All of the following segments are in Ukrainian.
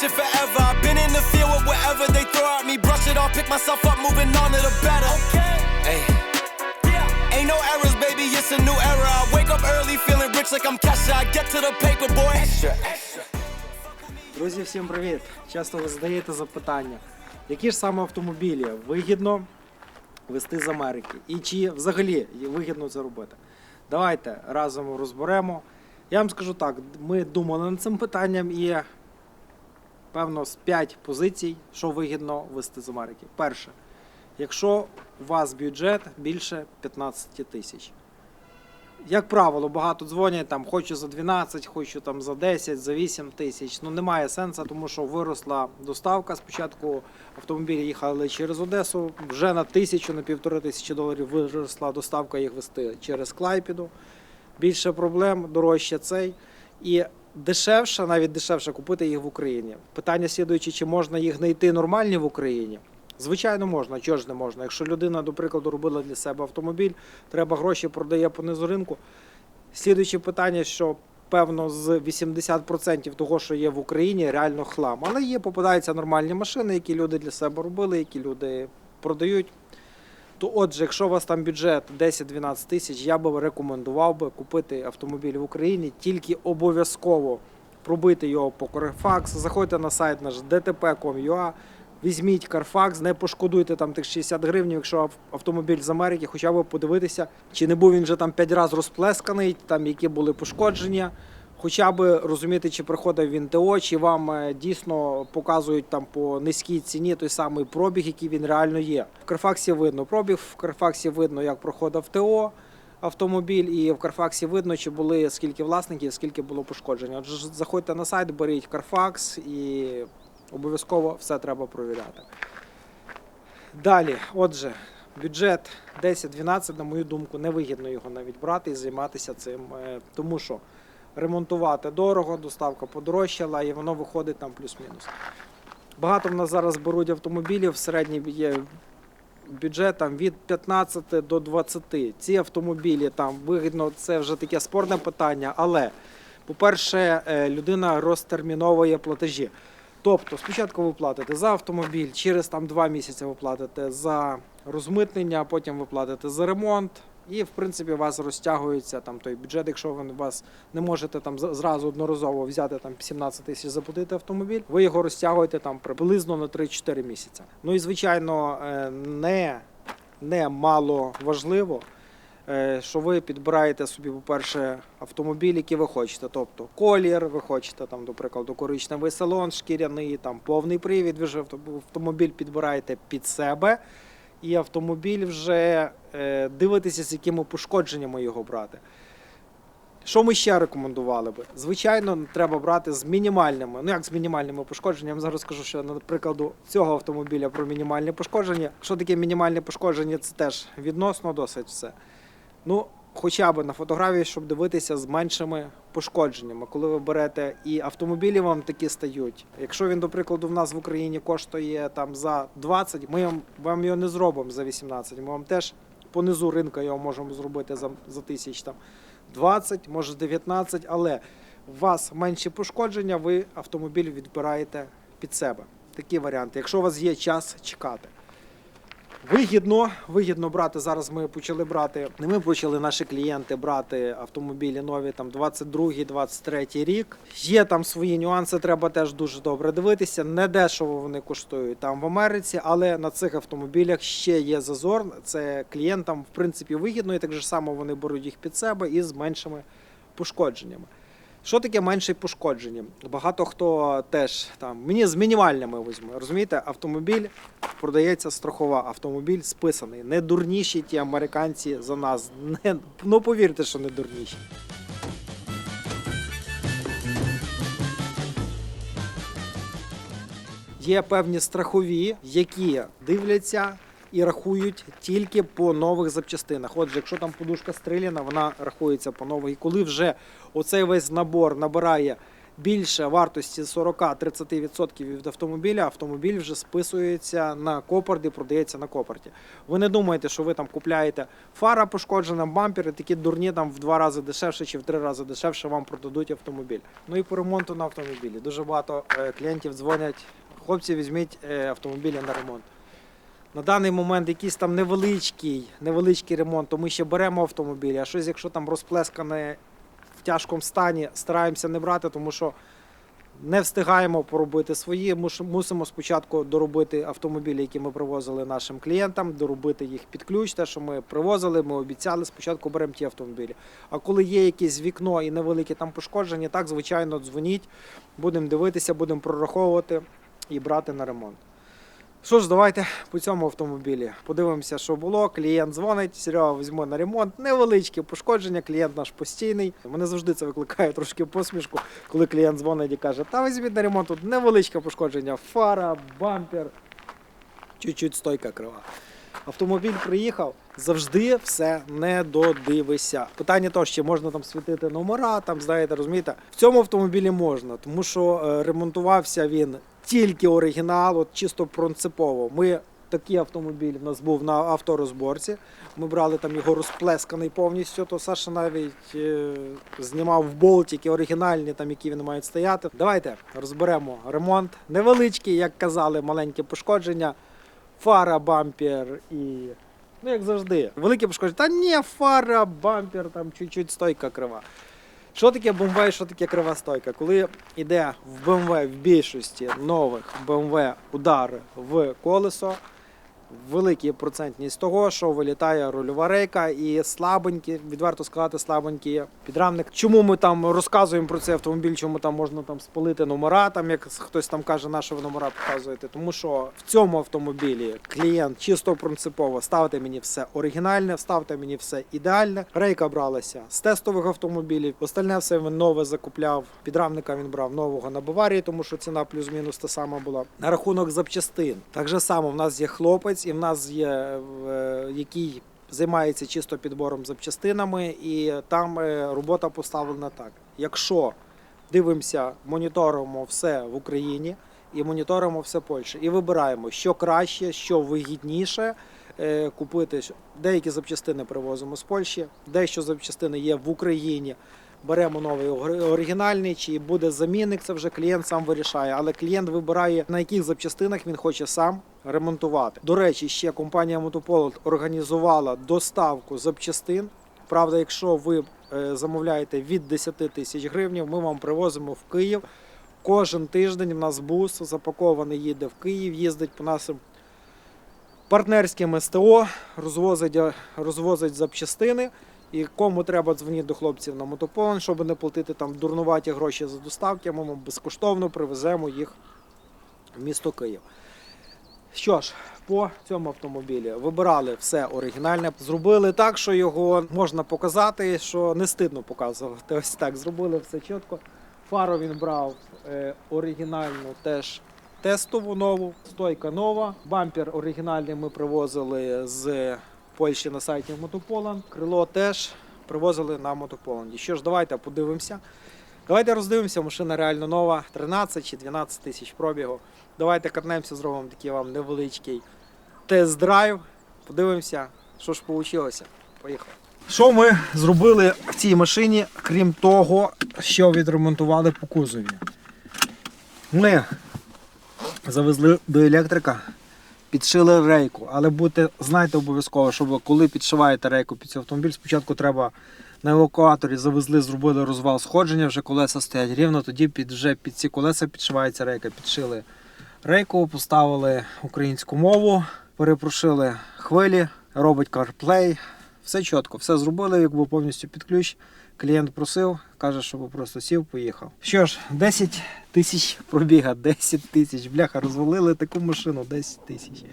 shit forever. I've been in the field with whatever they throw at me. Brush it off, pick myself up, moving on to the better. Okay. Hey. Yeah. Ain't no errors, baby. It's a new era. I wake up early, feeling rich like I'm Kesha. I get to the paper, boy. Extra, extra. Друзі, всім привіт! Часто ви задаєте запитання, які ж саме автомобілі вигідно вести з Америки? І чи взагалі вигідно це робити? Давайте разом розберемо. Я вам скажу так: ми думали над цим питанням і певно з 5 позицій, що вигідно вести з Америки. Перше, якщо у вас бюджет більше 15 тисяч. Як правило, багато дзвонять там, хочу за 12, хочу там за 10, за 8 тисяч. Ну немає сенсу, тому що виросла доставка. Спочатку автомобілі їхали через Одесу, вже на тисячу, на півтори тисячі доларів виросла доставка їх вести через Клайпіду. Більше проблем, дорожче цей. І дешевше, навіть дешевше купити їх в Україні. Питання слідуючи, чи можна їх знайти нормальні в Україні? Звичайно, можна, чого ж не можна. Якщо людина, до прикладу, робила для себе автомобіль, треба гроші, продає по низу ринку. Слідуюче питання, що певно з 80% того, що є в Україні, реально хлам. Але є, попадаються нормальні машини, які люди для себе робили, які люди продають. То отже, якщо у вас там бюджет 10-12 тисяч, я би рекомендував би купити автомобіль в Україні, тільки обов'язково пробити його по Carfax, заходьте на сайт наш dtp.com.ua, візьміть Carfax, не пошкодуйте там тих 60 гривень, якщо автомобіль з Америки, хоча б подивитися, чи не був він вже там 5 разів розплесканий, там які були пошкодження. Хоча б розуміти, чи приходив він ТО, чи вам е, дійсно показують там по низькій ціні той самий пробіг, який він реально є. В Карфаксі видно пробіг, в Карфаксі видно, як проходив ТО автомобіль, і в Карфаксі видно, чи були скільки власників, скільки було пошкодження. Отже, заходьте на сайт, беріть Карфакс і обов'язково все треба провіряти. Далі, отже, бюджет 10-12, на мою думку, невигідно його навіть брати і займатися цим, е, тому що ремонтувати дорого, доставка подорожчала, і воно виходить там плюс-мінус. Багато в нас зараз беруть автомобілів, середній є бюджет там, від 15 до 20. Ці автомобілі там вигідно, це вже таке спорне питання, але, по-перше, е, людина розтерміновує платежі. Тобто спочатку ви платите за автомобіль, через там два місяці ви платите за розмитнення, потім ви платите за ремонт. І в принципі у вас розтягується там той бюджет, якщо ви вас не можете там зразу одноразово взяти там 17 тисяч заплатити автомобіль, ви його розтягуєте там приблизно на 3-4 місяці. Ну і звичайно, е, не, не мало важливо, е, що ви підбираєте собі, по-перше, автомобіль, який ви хочете. Тобто колір, ви хочете там, до прикладу, коричневий салон, шкіряний, там повний привід. Ви ж автомобіль підбираєте під себе, і автомобіль вже е, дивитеся, з якими пошкодженнями його брати. Що ми ще рекомендували би? Звичайно, треба брати з мінімальними. Ну як з мінімальними пошкодженнями? Зараз скажу, що на прикладу цього автомобіля про мінімальне пошкодження. Що таке мінімальне пошкодження? Це теж відносно досить все. Ну, хоча б на фотографії, щоб дивитися з меншими пошкодженнями. Коли ви берете і автомобілі вам такі стають. Якщо він, до прикладу, в нас в Україні коштує там за 20, ми вам, його не зробимо за 18. Ми вам теж по низу ринку його можемо зробити за, за тисяч там 20, може 19, але у вас менші пошкодження, ви автомобіль відбираєте під себе. Такі варіанти. Якщо у вас є час чекати. Вигідно, вигідно брати. Зараз ми почали брати. Не ми почали наші клієнти брати автомобілі нові там 22-23 рік. Є там свої нюанси, треба теж дуже добре дивитися. Не дешево вони коштують там в Америці, але на цих автомобілях ще є зазор. Це клієнтам в принципі вигідно, і так же само вони беруть їх під себе і з меншими пошкодженнями. Що таке менше пошкодження? Багато хто теж там мені з мінімальними візьме. Розумієте, автомобіль продається страхова, автомобіль списаний. Не дурніші ті американці за нас. Не, ну повірте, що не дурніші. Є певні страхові, які дивляться і рахують тільки по нових запчастинах. Отже, якщо там подушка стріляна, вона рахується по нових. І коли вже оцей весь набор набирає більше вартості 40-30% від автомобіля, автомобіль вже списується на копорт і продається на копорті. Ви не думаєте, що ви там купляєте фара пошкоджена, бампер, такі дурні там в два рази дешевше чи в три рази дешевше вам продадуть автомобіль. Ну і по ремонту на автомобілі. Дуже багато е, клієнтів дзвонять. Хлопці, візьміть е, автомобілі на ремонт. На даний момент якийсь там невеличкий, невеличкий ремонт, то ми ще беремо автомобіль, а щось, якщо там розплескане в тяжкому стані, стараємося не брати, тому що не встигаємо поробити свої. Мусимо спочатку доробити автомобілі, які ми привозили нашим клієнтам, доробити їх під ключ. Те, що ми привозили, ми обіцяли, спочатку беремо ті автомобілі. А коли є якесь вікно і невеликі там пошкодження, так звичайно дзвоніть, будемо дивитися, будемо прораховувати і брати на ремонт. Що ж, давайте по цьому автомобілі подивимося, що було. Клієнт дзвонить, Серега візьме на ремонт. Невеличке пошкодження, клієнт наш постійний. Мене завжди це викликає трошки посмішку, коли клієнт дзвонить і каже, та візьміть на ремонт тут невеличке пошкодження, фара, бампер, чуть-чуть стойка крива. Автомобіль приїхав, завжди все не додивися. Питання то, чи можна там світити номера, там знаєте, розумієте. В цьому автомобілі можна, тому що е, ремонтувався він тільки оригінал, от чисто принципово. Ми такий автомобіль в нас був на авторозборці. Ми брали там його розплесканий повністю. То Саша навіть е, знімав в болтики оригінальні, там які він мають стояти. Давайте розберемо ремонт. Невеличкий, як казали, маленьке пошкодження фара, бампер і. Ну, як завжди, велике пошкодження. Та ні, фара, бампер, там чуть-чуть стойка крива. Що таке BMW, що таке крива стойка? Коли йде в BMW в більшості нових BMW удари в колесо, великий процентність того, що вилітає рульова рейка і слабенькі, відверто сказати, слабенький підрамник. Чому ми там розказуємо про цей автомобіль, чому там можна там спалити номера, там як хтось там каже, на номера показуєте. Тому що в цьому автомобілі клієнт чисто принципово ставте мені все оригінальне, ставте мені все ідеальне. Рейка бралася з тестових автомобілів. Остальне все він нове закупляв. Підрамника він брав нового на Баварії, тому що ціна плюс-мінус та сама була. На рахунок запчастин. Так же само в нас є хлопець, і в нас є який займається чисто підбором запчастинами, і там е, робота поставлена так. Якщо дивимося, моніторимо все в Україні і моніторимо все Польщі, і вибираємо, що краще, що вигідніше е, купити. Деякі запчастини привозимо з Польщі, дещо запчастини є в Україні. Беремо новий оригінальний, чи буде замінник, це вже клієнт сам вирішає. Але клієнт вибирає, на яких запчастинах він хоче сам ремонтувати. До речі, ще компанія Мотополот організувала доставку запчастин. Правда, якщо ви е, замовляєте від 10 тисяч гривень, ми вам привозимо в Київ. Кожен тиждень в нас бус запакований їде в Київ, їздить по нашим партнерським СТО, розвозить, е, розвозить запчастини. І кому треба дзвонити до хлопців на мотополон, щоб не платити там дурнуваті гроші за доставки, ми вам безкоштовно привеземо їх в місто Київ. Що ж, по цьому автомобілі вибирали все оригінальне, зробили так, що його можна показати, що не стидно показувати. Ось так, зробили все чітко. Фару він брав е, оригінальну теж тестову нову, стойка нова. Бампер оригінальний ми привозили з Польщі на сайті Мотополан. Крило теж привозили на Мотополанді. Що ж, давайте подивимося. Давайте роздивимося, машина реально нова, 13 чи 12 тисяч пробігу. Давайте катнемося, зробимо такий вам невеличкий тест-драйв. Подивимося, що ж вийшло. Поїхали. Що ми зробили в цій машині, крім того, що відремонтували по кузові? Ми завезли до електрика, підшили рейку, але будьте, знайте обов'язково, що коли підшиваєте рейку під цей автомобіль, спочатку треба на евакуаторі завезли, зробили розвал сходження, вже колеса стоять рівно, тоді під, вже під ці колеса підшивається рейка. Підшили рейку, поставили українську мову, перепрошили хвилі, робить CarPlay. Все чітко, все зробили, якби повністю під ключ. Клієнт просив, каже, щоб просто сів, поїхав. Що ж, 10 тисяч пробіга, 10 тисяч. Бляха, розвалили таку машину, 10 тисяч.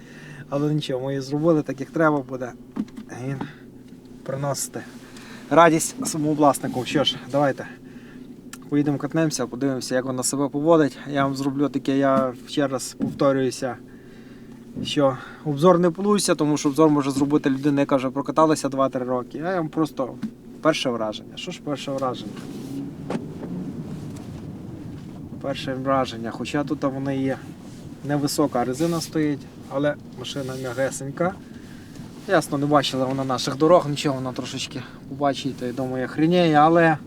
Але нічого, ми її зробили так, як треба буде. Він приносити радість своєму власнику. Що ж, давайте. Поїдемо катнемося, подивимося, як вона себе поводить. Я вам зроблю таке, я ще раз повторююся, що обзор не плуйся, тому що обзор може зробити людина, яка вже прокаталася 2-3 роки. А я вам просто перше враження. Що ж перше враження? Перше враження, хоча тут вони є невисока резина стоїть, але машина м'ягесенька. Ясно, не бачила вона наших дорог, нічого вона трошечки побачить, то я думаю, хрінєє, але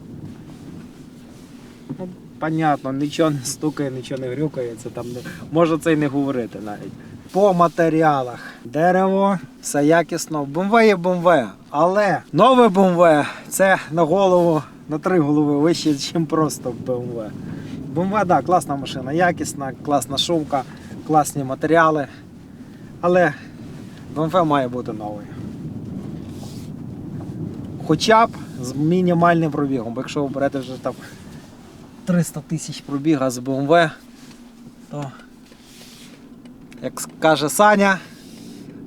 ну, понятно, нічого не стукає, нічого не грюкає, це там не... може це й не говорити навіть. По матеріалах. Дерево, все якісно. БМВ є БМВ, але нове БМВ це на голову, на три голови вище, ніж просто БМВ. БМВ, так, да, класна машина, якісна, класна шумка, класні матеріали. Але БМВ має бути новий. Хоча б з мінімальним пробігом, бо якщо ви берете вже там 300 тисяч пробіга з БМВ, то, як каже Саня,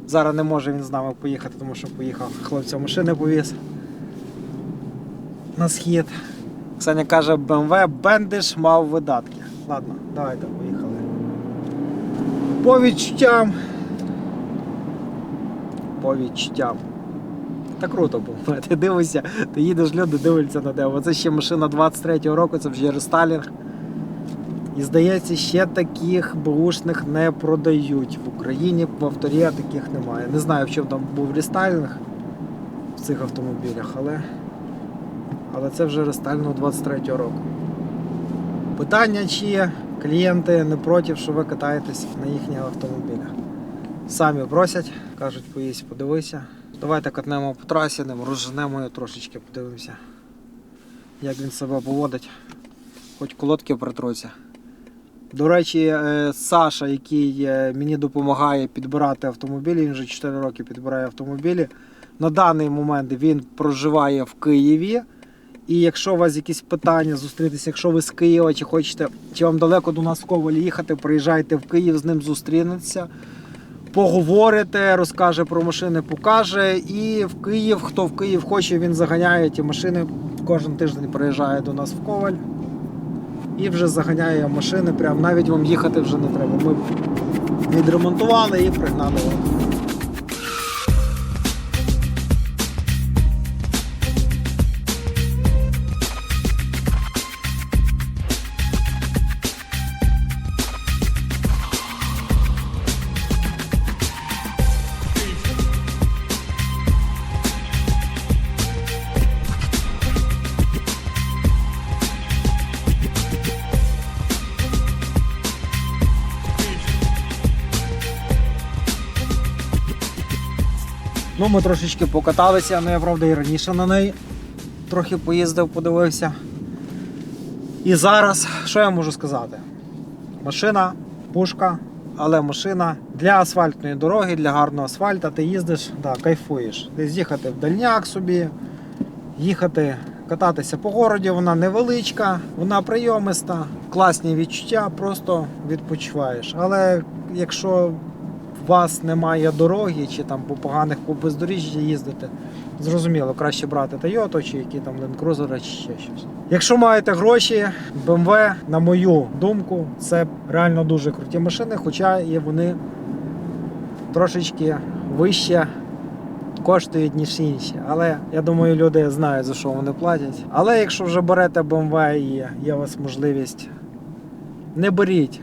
зараз не може він з нами поїхати, тому що поїхав хлопця машини повіз на схід. Саня каже, БМВ Бендиш мав видатки. Ладно, давайте поїхали. По відчуттям. По відчуттям. Та круто було. Ти дивишся, ти їдеш, люди дивляться на тебе. Оце ще машина 23-го року, це вже рестайлінг. І здається, ще таких бушних не продають. В Україні в авторі таких немає. Не знаю, в чому там був рестайлінг в цих автомобілях, але, але це вже рестайлінг 23-го року. Питання, чи клієнти не проти, що ви катаєтесь на їхніх автомобілях. Самі просять, кажуть, поїсть, подивися. Давайте катнемо по трасі, розженемо його трошечки, подивимося, як він себе поводить. Хоч колодки притруться. До речі, е, Саша, який е, мені допомагає підбирати автомобілі, він вже 4 роки підбирає автомобілі. На даний момент він проживає в Києві. І якщо у вас якісь питання зустрітися, якщо ви з Києва чи хочете, чи вам далеко до нас в Ковалі їхати, приїжджайте в Київ, з ним зустрінеться поговорите, розкаже про машини, покаже. І в Київ, хто в Київ хоче, він заганяє ті машини. Кожен тиждень приїжджає до нас в Коваль і вже заганяє машини. Прям навіть вам їхати вже не треба. Ми відремонтували і пригнали. Ми трошечки покаталися, ну я правда і раніше на неї трохи поїздив, подивився. І зараз, що я можу сказати? Машина, пушка, але машина для асфальтної дороги, для гарного асфальта, ти їздиш, да, кайфуєш. Десь їхати в дальняк собі, їхати, кататися по городі, вона невеличка, вона прийомиста, класні відчуття, просто відпочиваєш. Але якщо вас немає дороги, чи там по поганих по бездоріжжі їздите, зрозуміло, краще брати Toyota, чи які там Land Cruiser, чи ще щось. Якщо маєте гроші, BMW, на мою думку, це реально дуже круті машини, хоча і вони трошечки вище коштують, ніж інші. Але я думаю, люди знають, за що вони платять. Але якщо вже берете BMW і є у вас можливість, не беріть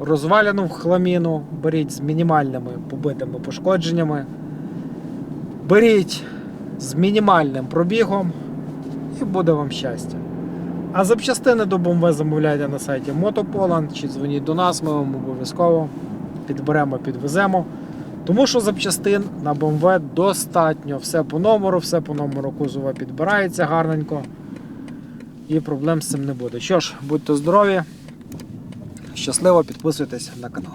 розваляну в хламіну, беріть з мінімальними побитими пошкодженнями. Беріть з мінімальним пробігом і буде вам щастя. А запчастини до BMW замовляйте на сайті Мотополанд чи дзвоніть до нас, ми вам обов'язково підберемо, підвеземо. Тому що запчастин на BMW достатньо. Все по номеру, все по номеру кузова підбирається гарненько. І проблем з цим не буде. Що ж, будьте здорові, щасливо, підписуйтесь на канал.